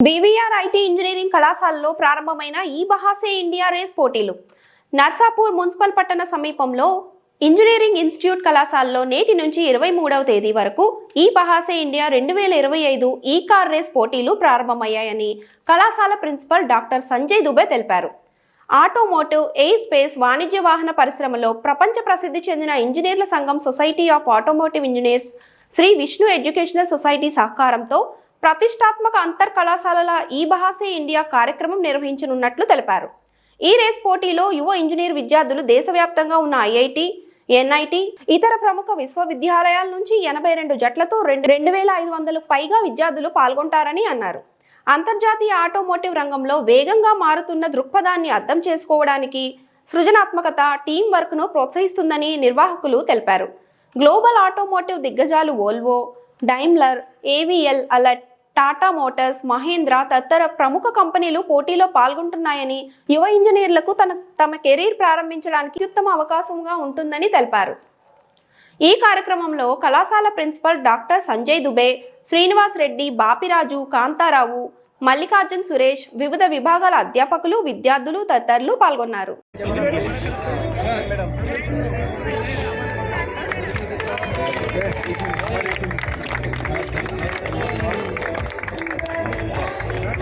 BVR IT engineering కళాశాలలో ప్రారంభమైన ఈ బహాసే ఇండియా రేస్ పోటీలు. నర్సాపూర్ మున్సిపల్ పట్టణ సమీపంలో ఇంజనీరింగ్ ఇన్స్టిట్యూట్ కళాశాలలో నేటి నుంచి ఇరవై మూడవ తేదీ వరకు ఈ బహాసే ఇండియా రెండు వేల ఇరవై ఐదు ఈ కార్ రేస్ పోటీలు ప్రారంభమయ్యాయని కళాశాల ప్రిన్సిపల్ డాక్టర్ సంజయ్ దుబే తెలిపారు. ఆటోమోటివ్ ఎయిర్ స్పేస్ వాణిజ్య వాహన పరిశ్రమలో ప్రపంచ ప్రసిద్ధి చెందిన ఇంజనీర్ల సంఘం society of automotive engineers Shri Vishnu educational society సహకారంతో ప్రతిష్టాత్మక అంతర్ కళాశాలల ఈ బహాసే ఇండియా కార్యక్రమం నిర్వహించనున్నట్లు తెలిపారు. ఈ రేస్ పోటీలో యువ ఇంజనీర్ విద్యార్థులు దేశవ్యాప్తంగా ఉన్న ఐఐటి ఎన్ఐటి ఇతర ప్రముఖ విశ్వవిద్యాలయాల నుంచి ఎనభై రెండు జట్లతో రెండు రెండు వేల ఐదు వందలకు పైగా విద్యార్థులు పాల్గొంటారని అన్నారు. అంతర్జాతీయ ఆటోమోటివ్ రంగంలో వేగంగా మారుతున్న దృక్పథాన్ని అర్థం చేసుకోవడానికి సృజనాత్మకత టీం వర్క్ను ప్రోత్సహిస్తుందని నిర్వాహకులు తెలిపారు. గ్లోబల్ ఆటోమోటివ్ దిగ్గజాలు Volvo Daimler AVL alert Tata Motors Mahindra తదితర ప్రముఖ కంపెనీలు పోటీలో పాల్గొంటున్నాయని యువ ఇంజనీర్లకు తన తమ కెరీర్ ప్రారంభించడానికి ఉత్తమ అవకాశంగా ఉంటుందని తెలిపారు. ఈ కార్యక్రమంలో కళాశాల ప్రిన్సిపల్ డాక్టర్ సంజయ్ దుబే శ్రీనివాస్ రెడ్డి బాపిరాజు కాంతారావు మల్లికార్జున్ సురేష్ వివిధ విభాగాల అధ్యాపకులు విద్యార్థులు తదితరులు పాల్గొన్నారు.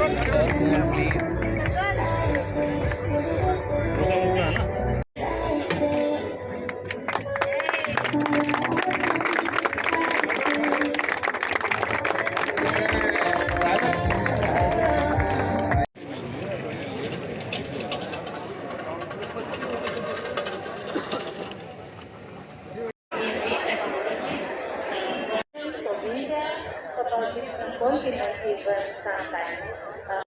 Thank you. kapag kung pinag-burn sa akin, uh,